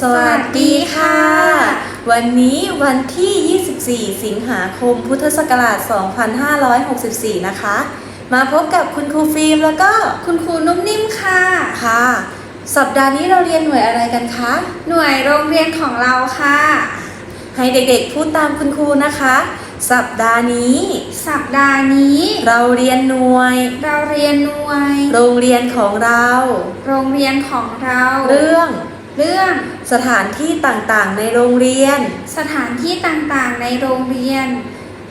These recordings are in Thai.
สวัสดีค่ะ วันนี้วันที่ 24 สิงหาคม พุทธศักราช 2564 นะคะ มาพบกับคุณครูฟิล์มแล้วก็คุณครูนุ่มนิ่มค่ะ ค่ะ สัปดาห์นี้เราเรียนหน่วยอะไรกันคะ หน่วยโรงเรียนของเราค่ะ ให้เด็กๆพูดตามคุณครูนะคะ สัปดาห์นี้ สัปดาห์นี้ เราเรียนหน่วย เราเรียนหน่วย โรงเรียนของเรา โรงเรียนของเรา เรื่อง เรื่อง สถานที่ต่างๆ ในโรงเรียน สถานที่ต่างๆ ในโรงเรียน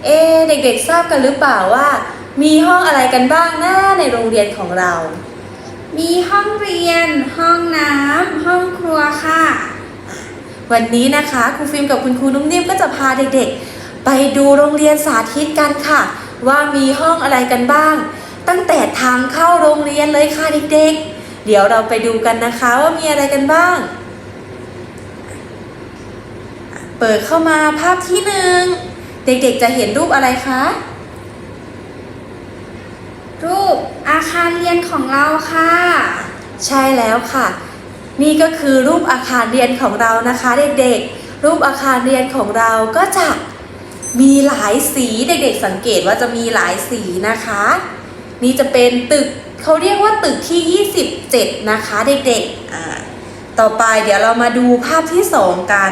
เอะเด็กๆ ทราบกันหรือเปล่าว่า มีห้องอะไรกันบ้างนะในโรงเรียนของเรา มีห้องเรียน ห้องน้ำห้องครัวค่ะ วันนี้นะคะครูฟิล์มกับคุณครูนุ่มนิ่มก็จะพาเด็กๆ ไปดูโรงเรียนสาธิตกันค่ะ ว่ามีห้องอะไรกันบ้าง ตั้งแต่ทางเข้าโรงเรียนเลยค่ะเด็กๆเดี๋ยวเราไปดูกันนะคะว่ามีอะไรกันบ้าง เปิดเข้ามาภาพที่หนึ่งเด็กๆจะเห็นรูปอะไรคะ รูปอาคารเรียนของเราค่ะ ใช่แล้วค่ะ นี่ก็คือรูปอาคารเรียนของเรานะคะ เด็กๆ รูปอาคารเรียนของเราก็จะมีหลายสีเด็กๆ สังเกตว่าจะมีหลายสีนะคะ นี่จะเป็นตึกเขาเรียกว่าตึกที่ 27 นะคะ เด็กๆต่อไปเดี๋ยวเรามาดูภาพที่สองกัน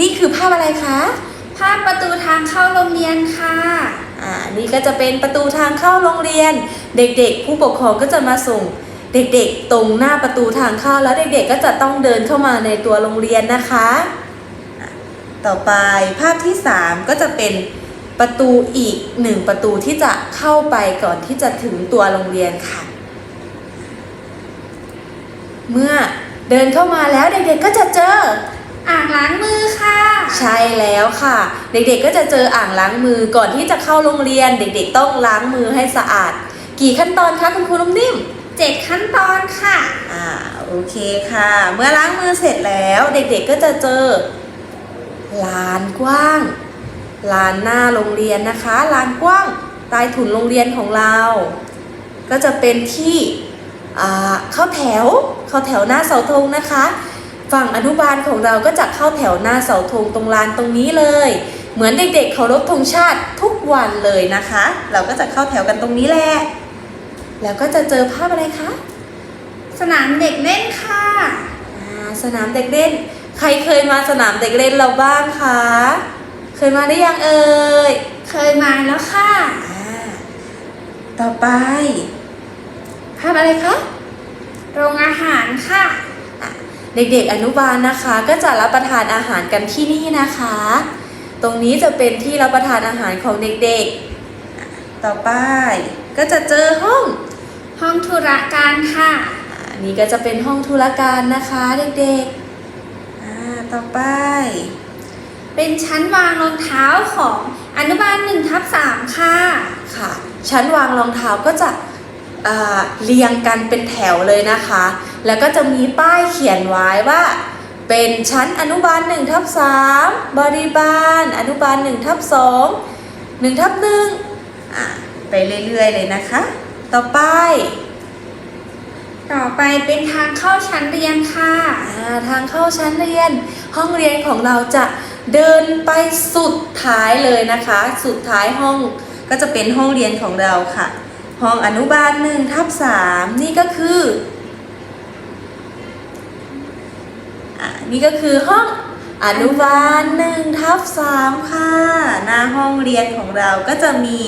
นี่คือภาพอะไรคะภาพประตูทางเข้าโรงเรียนค่ะ อ่า นี่ก็จะเป็นประตูทางเข้าโรงเรียน เด็กๆ ผู้ปกครองก็จะมาส่ง เด็กๆ ตรงหน้าประตูทางเข้าแล้วเด็กๆ ก็จะต้องเดินเข้ามาในตัวโรงเรียนนะคะอะต่อไปภาพที่ 3 ก็จะเป็นประตูอีกหนึ่งประตูที่จะเข้าไปก่อนที่จะถึงตัวโรงเรียนค่ะ เมื่อเดินเข้ามาแล้วเด็กๆ ก็จะเจอ อ่างล้างมือค่ะ ใช่แล้วค่ะ เด็กๆก็จะเจออ่างล้างมือก่อนที่จะเข้าโรงเรียน เด็กๆต้องล้างมือให้สะอาด กี่ขั้นตอนคะคุณครูนุ่มนิ่มเจ็ดขั้นตอนค่ะ อ่าโอเคค่ะ เมื่อล้างมือเสร็จแล้ว เด็กๆก็จะเจอลานกว้างลานหน้าโรงเรียนนะคะลานกว้างใต้ถุนโรงเรียนของเรา ก็จะเป็นที่อ่าเข้าแถวเข้าแถวหน้าเสาธงนะคะ ฝั่งอนุบาลของเราก็จะเข้าแถวหน้าเสาธงตรงลานตรงนี้เลย เหมือนเด็กๆเคารพธงชาติทุกวันเลยนะคะ เราก็จะเข้าแถวกันตรงนี้แหละ แล้วก็จะเจอภาพอะไรคะ สนามเด็กเล่นค่ะอ่าสนามเด็กเล่น ใครเคยมาสนามเด็กเล่นเราบ้างคะ เคยมาได้ยังเอ่ย เคยมาแล้วค่ะอ่าต่อไป ภาพอะไรคะ โรงอาหารค่ะ เด็กๆอนุบาลนะคะ ก็จะรับประทานอาหารกันที่นี่นะคะ ตรงนี้จะเป็นที่รับประทานอาหารของเด็กๆอะต่อไป ก็จะเจอห้องห้องธุระการค่ะอ่าอันนี้ก็จะเป็นห้องธุรการนะคะเด็กๆอ่าต่อไป เป็นชั้นวางรองเท้าของอนุบาลหนึ่งทับสามค่ะค่ะ ชั้นวางรองเท้าก็จะอ่า เรียงกันเป็นแถวเลยนะคะ แล้วก็จะมีป้ายเขียนไว้ว่า เป็นชั้นอนุบาล1ทับ3บริบาล อนุบาล1ทับ2 1ทับ1อะไปเรื่อยๆเลยนะคะ ต่อไป ต่อไปเป็นทางเข้าชั้นเรียนค่ะอ่าทางเข้าชั้นเรียน ห้องเรียนของเราจะเดินไปสุดท้ายเลยนะคะ สุดท้ายห้องก็จะเป็นห้องเรียนของเราค่ะ ห้องอนุบาลหนึ่งทับสามนี่ก็คืออ่านี่ก็คือห้องอนุบาลหนึ่งทับสามค่ะหน้าห้องเรียนของเราก็จะมี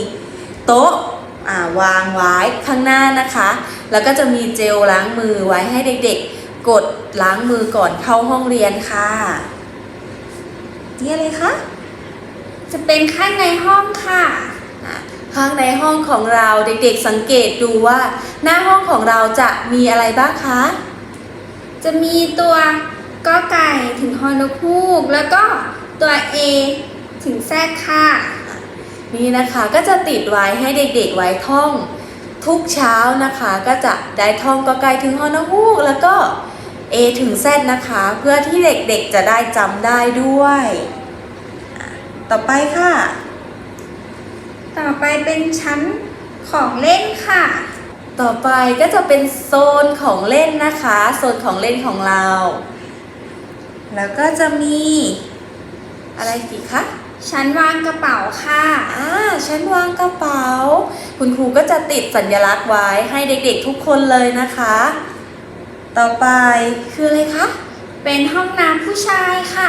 โต๊ะอ่าวางไว้ข้างหน้านะคะ แล้วก็จะมีเจลล้างมือไว้ให้เด็กๆ กดล้างมือก่อนเข้าห้องเรียนค่ะนี่อะไรคะจะเป็นข้างในห้องค่ะ ข้างในห้องของเราเด็กๆสังเกตดูว่า หน้าห้องของเราจะมีอะไรบ้างคะ จะมีตัวกอไก่ถึงฮอนกฮูก แล้วก็ตัว A ถึงแซดค่ะ นี่นะคะก็จะติดไว้ให้เด็กๆไว้ท่อง ทุกเช้านะคะ ก็จะได้ท่องกอไก่ถึงฮอนฮูก แล้วก็ A ถึง Z นะคะ เพื่อที่เด็กๆจะได้จำได้ด้วย ต่อไปค่ะ ต่อไปเป็นชั้นของเล่นค่ะ ต่อไปก็จะเป็นโซนของเล่นนะคะ โซนของเล่นของเรา แล้วก็จะมี อะไรอีกคะชั้นวางกระเป๋าค่ะอ่าชั้นวางกระเป๋า คุณครูก็จะติดสัญลักษณ์ไว้ให้เด็กๆทุกคนเลยนะคะ ต่อไปคืออะไรคะ เป็นห้องน้ำผู้ชายค่ะ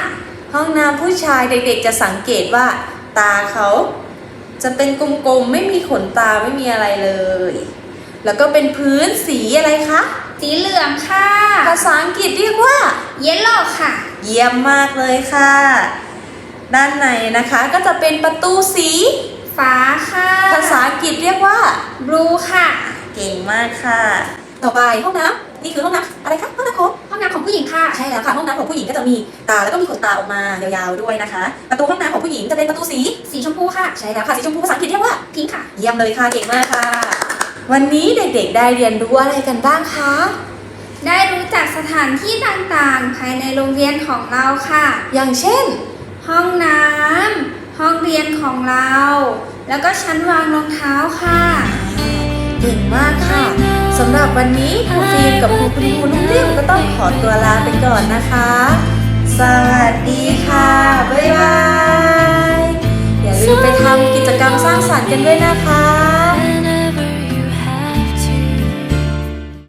ห้องน้ำผู้ชายเด็กๆจะสังเกตว่า ตาเขา จะเป็นกลมๆ ไม่มีขนตาไม่มีอะไรเลย แล้วก็เป็นพื้นสีอะไรคะ สีเหลืองค่ะ ภาษาอังกฤษเรียกว่า เยลโล่ค่ะ เยี่ยมมากเลยค่ะ ด้านในนะคะก็จะเป็นประตูสี ฟ้าค่ะ ภาษาอังกฤษเรียกว่าบลูค่ะ เก่งมากค่ะ ต่อไปห้องน้ำนี่คือห้องน้ำอะไรคะห้องน้ำของห้อง น้ำของผู้หญิงค่ะ ใช่แล้วค่ะห้องน้ำของผู้หญิงก็จะมีตาแล้วก็มีขนตาออกมายาวๆด้วยนะคะ ประตูห้องน้ำของผู้หญิงจะเป็นประตูสีสีชมพูค่ะ ใช่แล้วค่ะสีชมพูภาษาอังกฤษเรียกว่าพิงค์ค่ะ เยี่ยมเลยค่ะเก่งมากค่ะ วันนี้เด็กๆได้เรียนรู้อะไรกันบ้างคะ ได้รู้จักสถานที่ต่างๆ ภายในโรงเรียนของเราค่ะ อย่างเช่น ห้องน้ำห้องเรียนของเรา แล้วก็ชั้นวางรองเท้าค่ะ เก่งมากค่ะ สำหรับวันนี้ครูฟิล์มกับครูคุณครูนุ่มเรียมก็ต้องขอตัวลาไปก่อนนะคะ สวัสดีค่ะ บ๊ายบาย อย่าลืมไปทำกิจกรรมสร้างสรรค์กันด้วยนะคะ